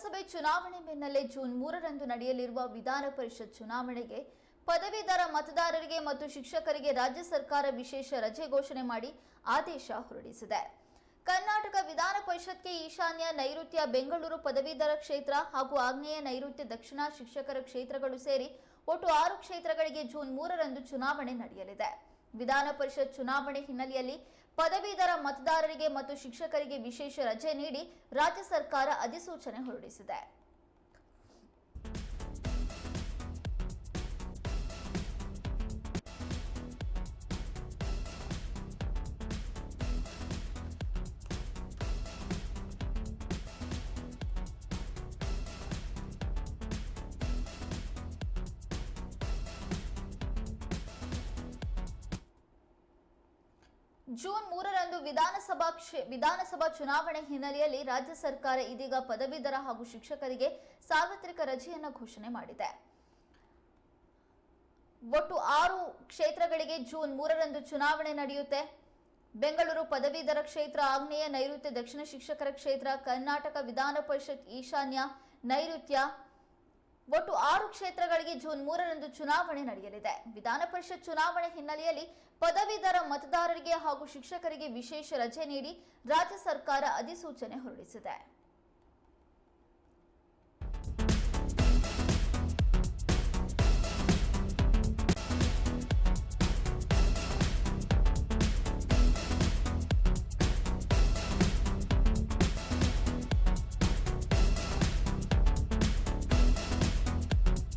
ಲೋಕಸಭೆ ಚುನಾವಣೆ ಬೆನ್ನಲ್ಲೇ ಜೂನ್ ಮೂರರಂದು ನಡೆಯಲಿರುವ ವಿಧಾನ ಪರಿಷತ್ ಚುನಾವಣೆಗೆ ಪದವೀಧರ ಮತದಾರರಿಗೆ ಮತ್ತು ಶಿಕ್ಷಕರಿಗೆ ರಾಜ್ಯ ಸರ್ಕಾರ ವಿಶೇಷ ರಜೆ ಘೋಷಣೆ ಮಾಡಿ ಆದೇಶ ಹೊರಡಿಸಿದೆ. ಕರ್ನಾಟಕ ವಿಧಾನ ಪರಿಷತ್ಗೆ ಈಶಾನ್ಯ ನೈಋತ್ಯ ಬೆಂಗಳೂರು ಪದವೀಧರ ಕ್ಷೇತ್ರ ಹಾಗೂ ಆಗ್ನೇಯ ನೈಋತ್ಯ ದಕ್ಷಿಣ ಶಿಕ್ಷಕರ ಕ್ಷೇತ್ರಗಳು ಸೇರಿ ಒಟ್ಟು ಆರು ಕ್ಷೇತ್ರಗಳಿಗೆ ಜೂನ್ ಮೂರರಂದು ಚುನಾವಣೆ ನಡೆಯಲಿದೆ. ವಿಧಾನ ಪರಿಷತ್ ಚುನಾವಣೆ ಹಿನ್ನೆಲೆಯಲ್ಲಿ ಪದವೀಧರ ಮತದಾರರಿಗೆ ಮತ್ತು ಶಿಕ್ಷಕರಿಗೆ ವಿಶೇಷ ರಜೆ ನೀಡಿ ರಾಜ್ಯ ಸರ್ಕಾರ ಅಧಿಸೂಚನೆ ಹೊರಡಿಸಿದೆ. ಜೂನ್ ಮೂರರಂದು ವಿಧಾನಸಭಾ ವಿಧಾನಸಭಾ ಚುನಾವಣೆ ಹಿನ್ನೆಲೆಯಲ್ಲಿ ರಾಜ್ಯ ಸರ್ಕಾರ ಇದೀಗ ಪದವೀಧರ ಹಾಗೂ ಶಿಕ್ಷಕರಿಗೆ ಸಾರ್ವತ್ರಿಕ ರಜೆಯನ್ನು ಘೋಷಣೆ ಮಾಡಿದೆ. ಒಟ್ಟು ಆರು ಕ್ಷೇತ್ರಗಳಿಗೆ ಜೂನ್ ಮೂರರಂದು ಚುನಾವಣೆ ನಡೆಯುತ್ತೆ. ಬೆಂಗಳೂರು ಪದವೀಧರ ಕ್ಷೇತ್ರ, ಆಗ್ನೇಯ ನೈಋತ್ಯ ದಕ್ಷಿಣ ಶಿಕ್ಷಕರ ಕ್ಷೇತ್ರ, ಕರ್ನಾಟಕ ವಿಧಾನ ಪರಿಷತ್, ಈಶಾನ್ಯ ನೈಋತ್ಯ ಒಟ್ಟು ಆರು ಕ್ಷೇತ್ರಗಳಿಗೆ ಜೂನ್ ಮೂರರಂದು ಚುನಾವಣೆ ನಡೆಯಲಿದೆ. ವಿಧಾನ ಪರಿಷತ್ ಚುನಾವಣೆ ಹಿನ್ನೆಲೆಯಲ್ಲಿ ಪದವೀಧರ ಮತದಾರರಿಗೆ ಹಾಗೂ ಶಿಕ್ಷಕರಿಗೆ ವಿಶೇಷ ರಜೆ ನೀಡಿ ರಾಜ್ಯ ಸರ್ಕಾರ ಅಧಿಸೂಚನೆ ಹೊರಡಿಸಿದೆ.